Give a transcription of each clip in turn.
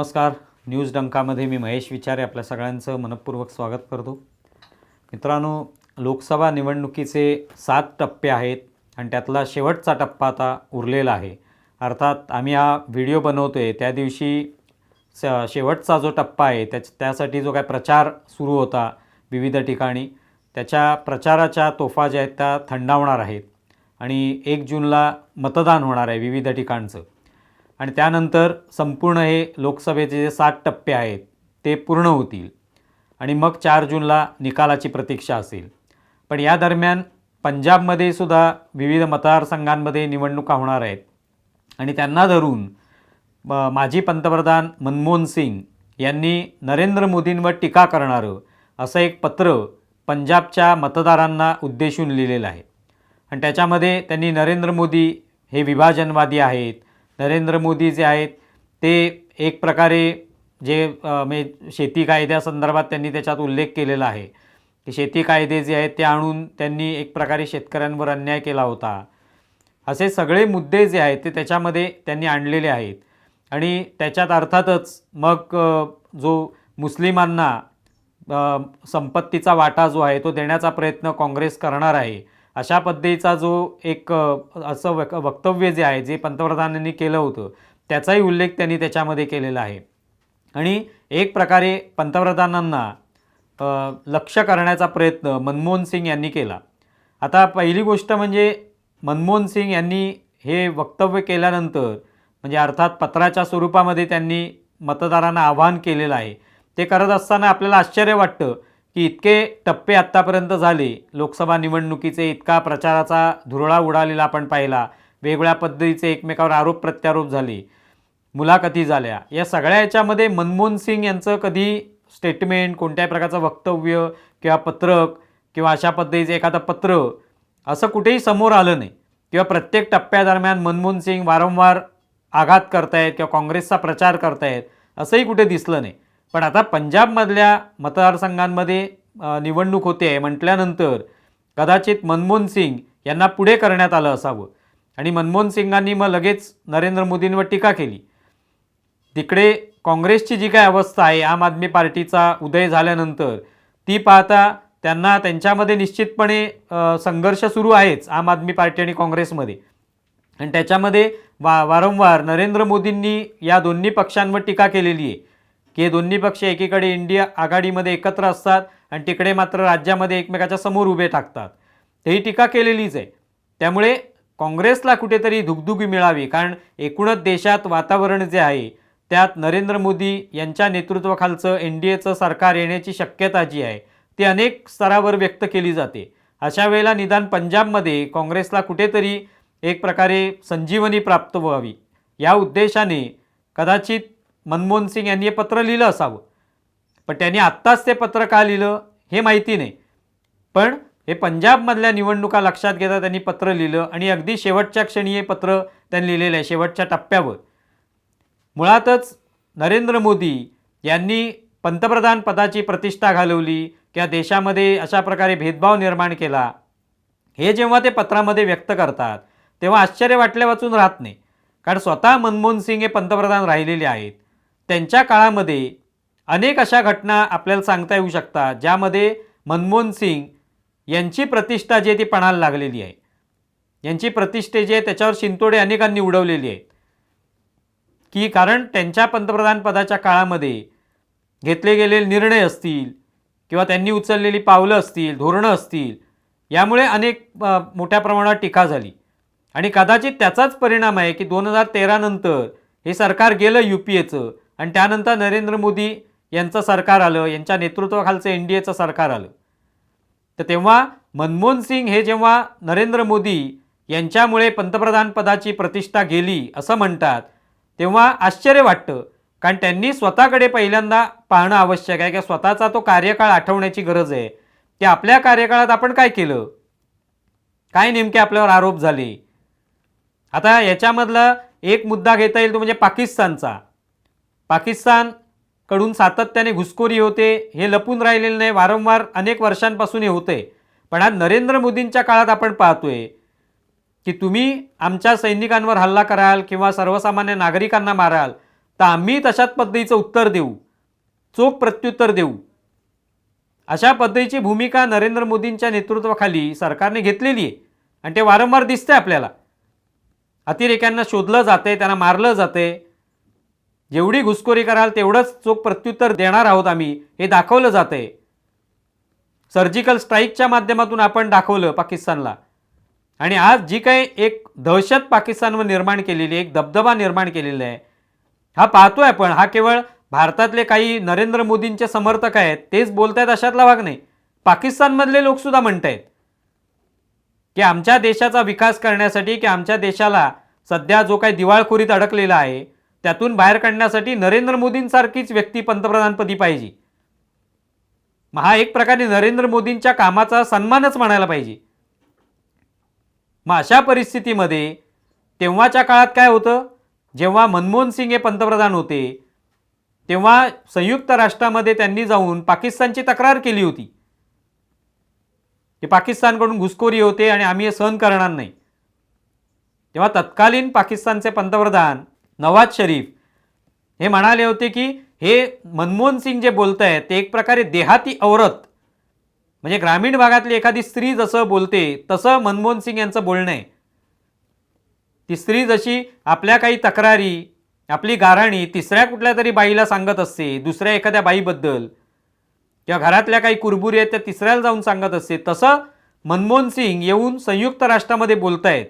नमस्कार. न्यूज डंकामध्ये मी महेश विचारे आपल्या सगळ्यांचं मनपूर्वक स्वागत करतो. मित्रांनो लोकसभा निवडणुकीचे सात टप्पे आहेत आणि त्यातला शेवटचा टप्पा आता उरलेला आहे. अर्थात आम्ही हा व्हिडिओ बनवतो आहे त्या दिवशी स शेवटचा जो टप्पा आहे त्याच त्यासाठी जो काय प्रचार सुरू होता विविध ठिकाणी त्याच्या प्रचाराच्या तोफा ज्या आहेत त्या थंडावणार आहेत. आणि एक जूनला मतदान होणार आहे विविध ठिकाणचं. आणि त्यानंतर संपूर्ण हे लोकसभेचे जे सात टप्पे आहेत ते पूर्ण होतील. आणि मग चार जूनला निकालाची प्रतीक्षा असेल. पण या दरम्यान पंजाबमध्ये सुद्धा विविध मतदारसंघांमध्ये निवडणुका होणार आहेत. आणि त्यांना धरून माजी पंतप्रधान मनमोहन सिंग यांनी नरेंद्र मोदींवर टीका करणारं असं एक पत्र पंजाबच्या मतदारांना उद्देशून लिहिलेलं आहे. आणि त्याच्यामध्ये त्यांनी नरेंद्र मोदी हे विभाजनवादी आहेत नरेंद्र मोदी जे आहेत ते एक प्रकारे जे मे म्हणजे शेती कायद्यासंदर्भात त्यांनी त्याच्यात उल्लेख केलेला आहे. की शेती कायदे जे आहेत ते आणून त्यांनी एक प्रकारे शेतकऱ्यांवर अन्याय केला होता. असे सगळे मुद्दे जे आहेत ते त्याच्यामध्ये त्यांनी आणलेले आहेत. आणि त्याच्यात अर्थातच मग जो मुस्लिमांना संपत्तीचा वाटा जो आहे तो देण्याचा प्रयत्न काँग्रेस करणार आहे. अशा पद्धतीचा जो एक असं वक वक्तव्य जे आहे जे पंतप्रधानांनी केलं होतं त्याचाही उल्लेख त्यांनी त्याच्यामध्ये केलेला आहे. आणि एक प्रकारे पंतप्रधानांना लक्ष करण्याचा प्रयत्न मनमोहन सिंग यांनी केला. आता पहिली गोष्ट म्हणजे मनमोहन सिंग यांनी हे वक्तव्य केल्यानंतर म्हणजे अर्थात पत्राच्या स्वरूपामध्ये त्यांनी मतदारांना आवाहन केलेलं आहे. ते करत असताना आपल्याला आश्चर्य वाटतं की इतके टप्पे आत्तापर्यंत झाले लोकसभा निवडणुकीचे इतका प्रचाराचा धुरळा उडालेला आपण पाहिला वेगवेगळ्या पद्धतीचे एकमेकावर आरोप प्रत्यारोप झाले मुलाखती झाल्या. या सगळ्या याच्यामध्ये मनमोहन सिंग यांचं कधी स्टेटमेंट कोणत्याही प्रकारचं वक्तव्य किंवा पत्रक किंवा अशा पद्धतीचं एखादं पत्र असं कुठेही समोर आलं नाही. किंवा प्रत्येक टप्प्यादरम्यान मनमोहन सिंग वारंवार आघात करतायत किंवा काँग्रेसचा प्रचार करतायत असंही कुठे दिसलं नाही. पण आता पंजाबमधल्या मतदारसंघांमध्ये निवडणूक होते आहे म्हटल्यानंतर कदाचित मनमोहन सिंग यांना पुढे करण्यात आलं असावं. आणि मनमोहन सिंगांनी मग लगेच नरेंद्र मोदींवर टीका केली. तिकडे काँग्रेसची जी काय अवस्था आहे आम आदमी पार्टीचा उदय झाल्यानंतर ती पाहता त्यांना त्यांच्यामध्ये निश्चितपणे संघर्ष सुरू आहेच आम आदमी पार्टी आणि काँग्रेसमध्ये. आणि त्याच्यामध्ये वा वारंवार नरेंद्र मोदींनी या दोन्ही पक्षांवर टीका केलेली आहे. हे दोन्ही पक्ष एकीकडे इंडिया आघाडीमध्ये एकत्र असतात आणि तिकडे मात्र राज्यामध्ये एकमेकाच्या समोर उभे टाकतात. ही टीका केलेलीच आहे. त्यामुळे काँग्रेसला कुठेतरी धुगधुगी मिळावी कारण एकूणच देशात वातावरण जे आहे त्यात नरेंद्र मोदी यांच्या नेतृत्वाखालचं एन डी एचं सरकार येण्याची शक्यता जी आहे ती अनेक स्तरावर व्यक्त केली जाते. अशा वेळेला निदान पंजाबमध्ये काँग्रेसला कुठेतरी एक प्रकारे संजीवनी प्राप्त व्हावी. या उद्देशाने कदाचित मनमोहन सिंग यांनी हे पत्र लिहिलं असावं. पण त्यांनी आत्ताच ते पत्र का लिहिलं हे माहिती नाही. पण हे पंजाबमधल्या निवडणुका लक्षात घेता त्यांनी पत्र लिहिलं आणि अगदी शेवटच्या क्षणी हे पत्र त्यांनी लिहिलेलं आहे शेवटच्या टप्प्यावर. मुळातच नरेंद्र मोदी यांनी पंतप्रधान पदाची प्रतिष्ठा घालवली किंवा देशामध्ये अशा प्रकारे भेदभाव निर्माण केला हे जेव्हा ते पत्रामध्ये व्यक्त करतात तेव्हा आश्चर्य वाटल्या वाचून राहत नाही. कारण स्वतः मनमोहन सिंग हे पंतप्रधान राहिलेले आहेत. त्यांच्या काळामध्ये अनेक अशा घटना आपल्याला सांगता येऊ शकतात ज्यामध्ये मनमोहन सिंग यांची प्रतिष्ठा जी आहे ती पणाला लागलेली आहे. यांची प्रतिष्ठे जी आहे त्याच्यावर शिंतोडे अनेकांनी उडवलेली आहेत. की कारण त्यांच्या पंतप्रधानपदाच्या काळामध्ये घेतले गेलेले निर्णय असतील किंवा त्यांनी उचललेली पावलं असतील धोरणं असतील यामुळे अनेक मोठ्या प्रमाणात टीका झाली. आणि कदाचित त्याचाच परिणाम आहे की दोन हजार तेरानंतर हे सरकार गेलं यू पी एचं आणि त्यानंतर नरेंद्र मोदी यांचं सरकार आलं यांच्या नेतृत्वाखालचं एन डी एचं सरकार आलं. तर तेव्हा मनमोहन सिंग हे जेव्हा नरेंद्र मोदी यांच्यामुळे पंतप्रधानपदाची प्रतिष्ठा गेली असं म्हणतात तेव्हा आश्चर्य वाटतं. कारण त्यांनी स्वतःकडे पहिल्यांदा पाहणं आवश्यक आहे किंवा स्वतःचा तो कार्यकाळ आठवण्याची गरज आहे. की आपल्या कार्यकाळात आपण काय केलं? काय नेमके आपल्यावर आरोप झाले? आता याच्यामधला एक मुद्दा घेता येईल तो म्हणजे पाकिस्तानचा. पाकिस्तानकडून सातत्याने घुसखोरी होते हे लपून राहिलेलं नाही वारंवार अनेक वर्षांपासून हे होते पण आज नरेंद्र मोदींच्या काळात आपण पाहतोय की तुम्ही आमच्या सैनिकांवर हल्ला कराल किंवा सर्वसामान्य नागरिकांना माराल तर आम्ही तशाच पद्धतीचं उत्तर देऊ चोख प्रत्युत्तर देऊ. अशा पद्धतीची भूमिका नरेंद्र मोदींच्या नेतृत्वाखाली सरकारने घेतलेली आहे आणि ते वारंवार दिसतंय आपल्याला. अतिरेक्यांना शोधलं जाते त्यांना मारलं जाते जेवढी घुसखोरी कराल तेवढंच चोख प्रत्युत्तर देणार आहोत आम्ही. हे दाखवलं जाते सर्जिकल स्ट्राईकच्या माध्यमातून आपण दाखवलं पाकिस्तानला. आणि आज जी काही एक दहशत पाकिस्तानवर निर्माण केलेली एक दबदबा निर्माण केलेला आहे हा पाहतोय आपण. हा केवळ भारतातले काही नरेंद्र मोदींचे समर्थक आहेत तेच बोलतायत अशातला भाग नाही. पाकिस्तानमधले लोकसुद्धा म्हणतायत की आमच्या देशाचा विकास करण्यासाठी की आमच्या देशाला सध्या जो काही दिवाळखोरीत अडकलेला आहे त्यातून बाहेर काढण्यासाठी नरेंद्र मोदींसारखीच व्यक्ती पंतप्रधानपदी पाहिजे. मग हा एक प्रकारे नरेंद्र मोदींच्या कामाचा सन्मानच म्हणायला पाहिजे. मग अशा परिस्थितीमध्ये तेव्हाच्या काळात काय होतं? जेव्हा मनमोहन सिंग हे पंतप्रधान होते तेव्हा संयुक्त राष्ट्रामध्ये त्यांनी जाऊन पाकिस्तानची तक्रार केली होती. की पाकिस्तानकडून घुसखोरी होते आणि आम्ही हे सहन करणार नाही. तेव्हा तत्कालीन पाकिस्तानचे पंतप्रधान नवाज शरीफ. हे म्हणाले होते की हे मनमोहन सिंग जे बोलत आहेत ते एक प्रकारे देहाती औरत. म्हणजे ग्रामीण भागातली एखादी स्त्री जसं बोलते तसं मनमोहन सिंग यांचं बोलणं आहे. ती स्त्री जशी आपल्या काही तक्रारी आपली गाराणी तिसऱ्या कुठल्या तरी बाईला सांगत असते दुसऱ्या एखाद्या बाईबद्दल किंवा घरातल्या काही कुरबुरी आहेत त्या तिसऱ्याला जाऊन सांगत असते तसं मनमोहन सिंग येऊन संयुक्त राष्ट्रामध्ये बोलतायत.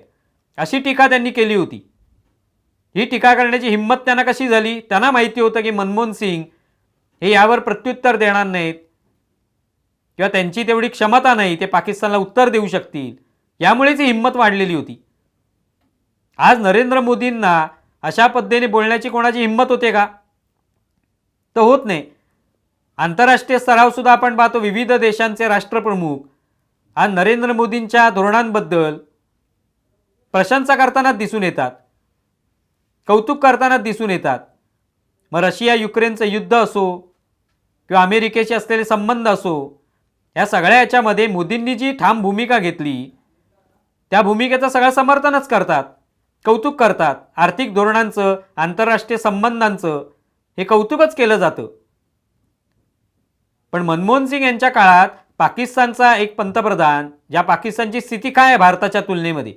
अशी टीका त्यांनी केली होती. ही टीका करण्याची हिंमत त्यांना कशी झाली? त्यांना माहिती होतं की मनमोहन सिंग हे यावर प्रत्युत्तर देणार नाहीत. किंवा त्यांची तेवढी क्षमता नाही ते पाकिस्तानला उत्तर देऊ शकतील. यामुळेच ही हिंमत वाढलेली होती. आज नरेंद्र मोदींना अशा पद्धतीने बोलण्याची कोणाची हिंमत होते का? तर होत नाही. आंतरराष्ट्रीय स्तरावर सुद्धा आपण पाहतो विविध देशांचे राष्ट्रप्रमुख. आज नरेंद्र मोदींच्या धोरणांबद्दल प्रशंसा करतानाच दिसून येतात. कौतुक करताना दिसून येतात. मग रशिया युक्रेनचं युद्ध असो किंवा अमेरिकेशी असलेले संबंध असो या सगळ्या याच्यामध्ये मोदींनी जी ठाम भूमिका घेतली त्या भूमिकेचं सगळं समर्थनच करतात कौतुक करतात. आर्थिक धोरणांचं आंतरराष्ट्रीय संबंधांचं हे कौतुकच केलं जातं. पण मनमोहन सिंग यांच्या काळात पाकिस्तानचा एक पंतप्रधान ज्या पाकिस्तानची स्थिती काय आहे भारताच्या तुलनेमध्ये?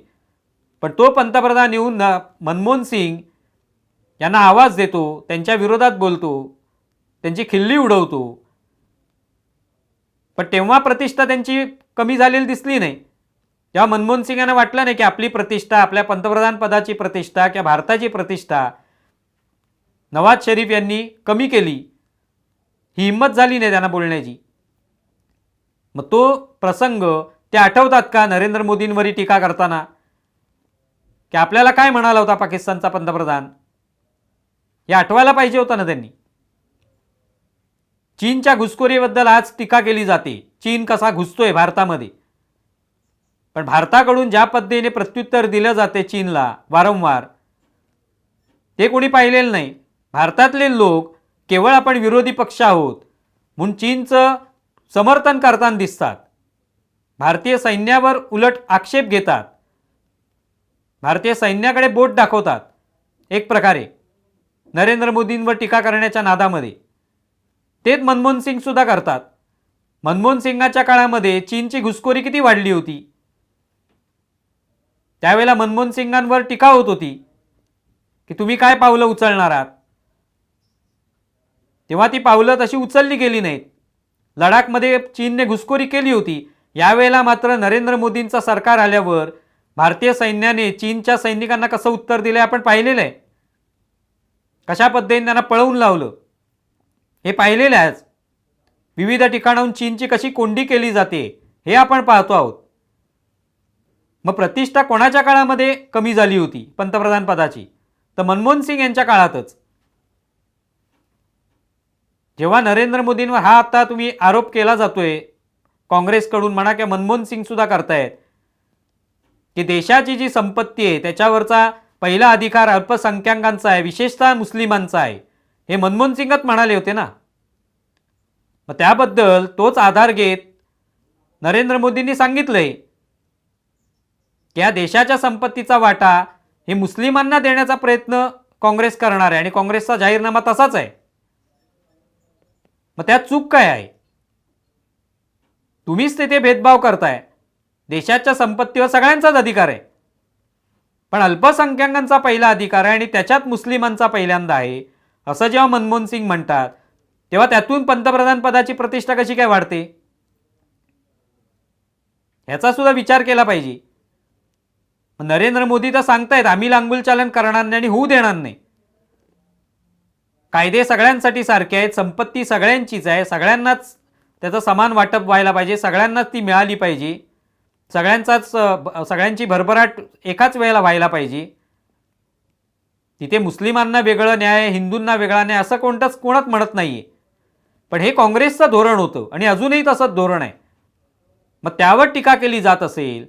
पण तो पंतप्रधान येऊन मनमोहन सिंग यांना आवाज देतो त्यांच्या विरोधात बोलतो त्यांची खिल्ली उडवतो. पण तेव्हा प्रतिष्ठा त्यांची कमी झालेली दिसली नाही. तेव्हा मनमोहन सिंग यांना वाटलं नाही की आपली प्रतिष्ठा आपल्या पंतप्रधान पदाची प्रतिष्ठा किंवा भारताची प्रतिष्ठा नवाज शरीफ यांनी कमी केली. ही हिंमत झाली नाही त्यांना बोलण्याची. मग तो प्रसंग ते आठवतात का नरेंद्र मोदींवरही टीका करताना? की आपल्याला काय म्हणाला होता पाकिस्तानचा पंतप्रधान? हे आठवायला पाहिजे होतं ना त्यांनी. चीनच्या घुसखोरीबद्दल आज टीका केली जाते. चीन कसा घुसतोय भारतामध्ये. पण भारताकडून ज्या पद्धतीने प्रत्युत्तर दिलं जाते चीनला वारंवार ते कोणी पाहिलेलं नाही. भारतातले लोक केवळ आपण विरोधी पक्ष आहोत म्हणून चीनचं समर्थन करताना दिसतात. भारतीय सैन्यावर उलट आक्षेप घेतात. भारतीय सैन्याकडे बोट दाखवतात. एक प्रकारे. नरेंद्र मोदींवर टीका करण्याच्या नादामध्ये. तेच मनमोहन सिंग सुद्धा करतात. मनमोहन सिंगाच्या काळामध्ये चीनची घुसखोरी किती वाढली होती? त्यावेळेला मनमोहन सिंगांवर टीका होत होती की तुम्ही काय पावलं उचलणार आहात? तेव्हा ती पावलं तशी उचलली गेली नाहीत. लडाखमध्ये चीनने घुसखोरी केली होती. यावेळेला मात्र नरेंद्र मोदींचं सरकार आल्यावर भारतीय सैन्याने चीनच्या सैनिकांना कसं उत्तर दिलं आपण पाहिलेलं आहे. कशा पद्धतीने त्यांना पळवून लावलं? हे पाहिलेलं आहे आज. विविध ठिकाणाहून चीनची कशी कोंडी केली जाते हे आपण पाहतो आहोत. मग प्रतिष्ठा कोणाच्या काळामध्ये कमी झाली होती पंतप्रधान पदाची? तर मनमोहन सिंग यांच्या काळातच. जेव्हा नरेंद्र मोदींवर हा आता तुम्ही आरोप केला जातोय काँग्रेसकडून म्हणा किंवा मनमोहन सिंग सुद्धा करतायत की देशाची जी संपत्ती आहे त्याच्यावरचा पहिला अधिकार अल्पसंख्याकांचा आहे विशेषतः मुस्लिमांचा आहे. हे मनमोहन सिंगच म्हणाले होते ना? मग त्याबद्दल तोच आधार घेत नरेंद्र मोदींनी सांगितलंय की या देशाच्या संपत्तीचा वाटा हे मुस्लिमांना देण्याचा प्रयत्न काँग्रेस करणार आहे आणि काँग्रेसचा जाहीरनामा तसाच आहे. मग त्यात चूक काय आहे? तुम्हीच तिथे भेदभाव करताय. देशाच्या संपत्तीवर सगळ्यांचाच अधिकार आहे. पण अल्पसंख्याकांचा पहिला अधिकार आहे आणि त्याच्यात मुस्लिमांचा पहिल्यांदा आहे. असं जेव्हा मनमोहन सिंग म्हणतात तेव्हा त्यातून पंतप्रधान पदाची प्रतिष्ठा कशी काय वाढते? ह्याचा सुद्धा विचार केला पाहिजे. नरेंद्र मोदी तर सांगतायत आम्ही लांगुलचालन करणार नाही आणि होऊ देणार नाही. कायदे सगळ्यांसाठी सारखे आहेत संपत्ती सगळ्यांचीच आहे सगळ्यांनाच त्याचं समान वाटप व्हायला पाहिजे सगळ्यांनाच ती मिळाली पाहिजे. सगळ्यांचाच ब- सगळ्यांची भरभराट एकाच वेळेला व्हायला पाहिजे. तिथे मुस्लिमांना वेगळं न्याय हिंदूंना वेगळा न्याय असं कोणतंच कोणच म्हणत नाही आहे पण हे काँग्रेसचं धोरण होतं आणि अजूनही तसंच धोरण आहे. मग त्यावर टीका केली जात असेल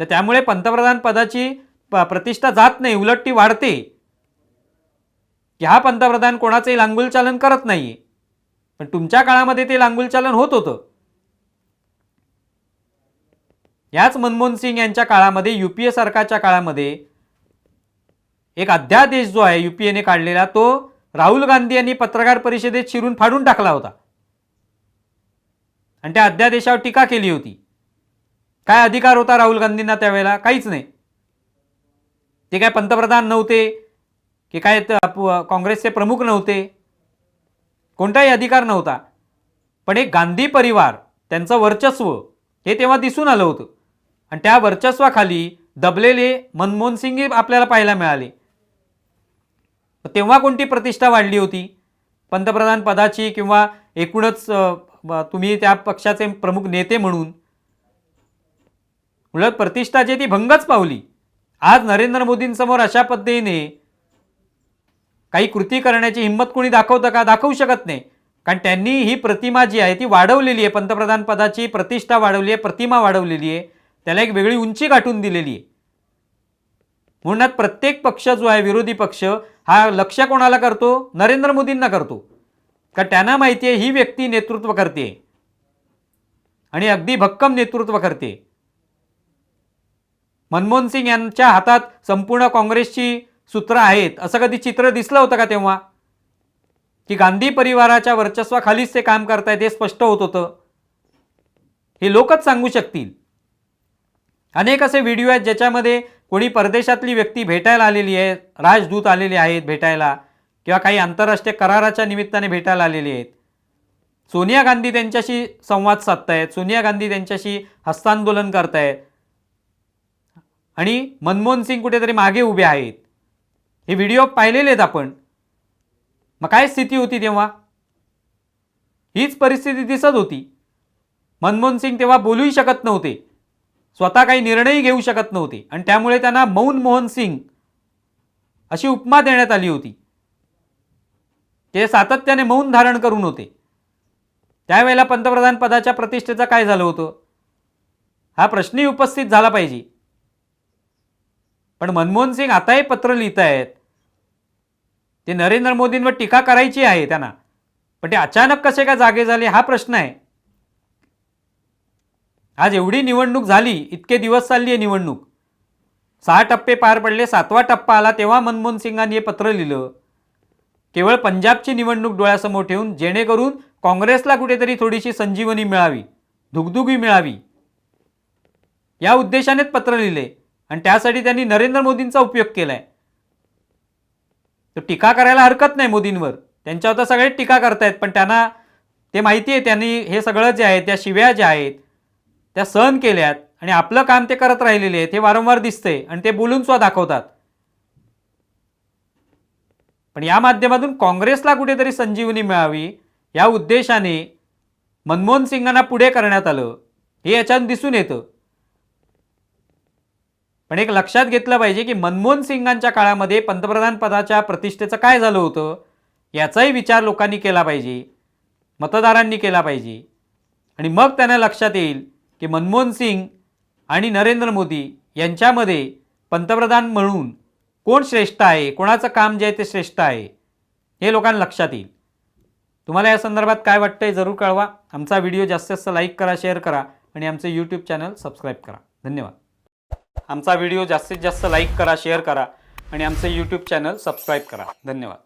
तर त्यामुळे पंतप्रधान पदाची प प्रतिष्ठा जात नाही उलट ती वाढते. की हा पंतप्रधान कोणाचंही लांगुलचालन करत नाहीये. पण तुमच्या काळामध्ये ते लांगुलचालन होत होतं. याच मनमोहन सिंग यांच्या काळामध्ये युपीए सरकारच्या काळामध्ये एक अध्यादेश जो आहे युपीएने काढलेला तो राहुल गांधी यांनी पत्रकार परिषदेत शिरून फाडून टाकला होता. आणि त्या अध्यादेशावर टीका केली होती. काय अधिकार होता राहुल गांधींना त्यावेळेला? काहीच नाही. ते काय पंतप्रधान नव्हते की काय काँग्रेसचे प्रमुख नव्हते. कोणताही अधिकार नव्हता. पण एक गांधी परिवार त्यांचं वर्चस्व हे तेव्हा दिसून आलं होतं. आणि त्या वर्चस्वाखाली दबलेले मनमोहन सिंगही आपल्याला पाहायला मिळाले. तेव्हा कोणती प्रतिष्ठा वाढली होती? पंतप्रधान पदाची किंवा एकूणच तुम्ही त्या पक्षाचे प्रमुख नेते म्हणून? उलट प्रतिष्ठा जी ती भंगच पावली. आज नरेंद्र मोदींसमोर अशा पद्धतीने काही कृती करण्याची हिंमत कोणी दाखवतं का? दाखवू शकत नाही. कारण त्यांनी ही प्रतिमा जी आहे ती वाढवलेली आहे. पंतप्रधान पदाची प्रतिष्ठा वाढवली आहे प्रतिमा वाढवलेली आहे. त्याला एक वेगळी उंची गाठून दिलेली आहे. म्हणून प्रत्येक पक्ष जो आहे विरोधी पक्ष हा लक्ष कोणाला करतो? नरेंद्र मोदींना करतो. का त्यांना माहिती आहे ही व्यक्ती नेतृत्व करते. आणि अगदी भक्कम नेतृत्व करते. मनमोहन सिंग यांच्या हातात संपूर्ण काँग्रेसची सूत्र आहेत. असं कधी चित्र दिसलं होतं का तेव्हा? की गांधी परिवाराच्या वर्चस्वाखालीच ते काम करतायत हे स्पष्ट होत होतं. हे लोकच सांगू शकतील. अनेक असे व्हिडिओ आहेत ज्याच्यामध्ये कोणी परदेशातली व्यक्ती भेटायला आलेली आहे राजदूत आलेले आहेत भेटायला किंवा काही आंतरराष्ट्रीय कराराच्या निमित्ताने भेटायला आलेले आहेत. सोनिया गांधी त्यांच्याशी संवाद साधतायत सोनिया गांधी त्यांच्याशी हस्तांदोलन करतायत. आणि मनमोहन सिंग कुठेतरी मागे उभे आहेत. हे व्हिडिओ पाहिलेले आहेत आपण. मग काय स्थिती होती तेव्हा? हीच परिस्थिती दिसत होती. मनमोहन सिंग तेव्हा बोलूही शकत नव्हते. स्वतः काही निर्णयही घेऊ शकत नव्हते. आणि त्यामुळे त्यांना मौन मोहन सिंग अशी उपमा देण्यात आली होती. ते सातत्याने मौन धारण करून होते. त्यावेळेला पंतप्रधान पदाच्या प्रतिष्ठेचं काय झालं होतं? हा प्रश्नही उपस्थित झाला पाहिजे. पण मनमोहन सिंग आताही पत्र लिहित आहेत. ते नरेंद्र मोदींवर टीका करायची आहे त्यांना. पण ते अचानक कसे काय जागे झाले हा प्रश्न आहे. आज एवढी निवडणूक झाली इतके दिवस चालली आहे निवडणूक. सहा टप्पे पार पडले सातवा टप्पा आला तेव्हा मनमोहन सिंगांनी हे पत्र लिहिलं. केवळ पंजाबची निवडणूक डोळ्यासमोर ठेवून जेणेकरून काँग्रेसला कुठेतरी थोडीशी संजीवनी मिळावी धुगधुगी मिळावी. या उद्देशानेच पत्र लिहिले आणि त्यासाठी त्यांनी नरेंद्र मोदींचा उपयोग केलाय. तर टीका करायला हरकत नाही मोदींवर. त्यांच्यावर तर सगळेच टीका करतायत पण त्यांना ते माहिती आहे त्यांनी हे सगळं जे आहे त्या शिव्या ज्या आहेत त्या सहन केल्यात आणि आपलं काम ते करत राहिलेले आहेत हे वारंवार दिसतंय आणि ते बोलून सुद्धा दाखवतात. पण या माध्यमातून काँग्रेसला कुठेतरी संजीवनी मिळावी या उद्देशाने मनमोहन सिंगांना पुढे करण्यात आलं हे याच्यात दिसून येतं. पण एक लक्षात घेतलं पाहिजे की मनमोहन सिंगांच्या काळामध्ये पंतप्रधान पदाच्या प्रतिष्ठेचं काय झालं होतं याचाही विचार लोकांनी केला पाहिजे मतदारांनी केला पाहिजे. आणि मग त्यांना लक्षात येईल की मनमोहन सिंग आणि नरेंद्र मोदी यांच्यामध्ये पंतप्रधान म्हणून कोण श्रेष्ठ आहे? कोणाचं काम जे आहे ते श्रेष्ठ आहे? हे लोकांना लक्षात येईल. तुम्हाला या संदर्भात काय वाटतंय जरूर कळवा. आमचा व्हिडिओ जास्तीत जास्त लाईक करा शेअर करा आणि आमचे यूट्यूब चॅनल सबस्क्राईब करा. धन्यवाद. आमचा व्हिडिओ जास्तीत जास्त लाईक करा शेअर करा आणि आमचं यूट्यूब चॅनल सबस्क्राईब करा. धन्यवाद.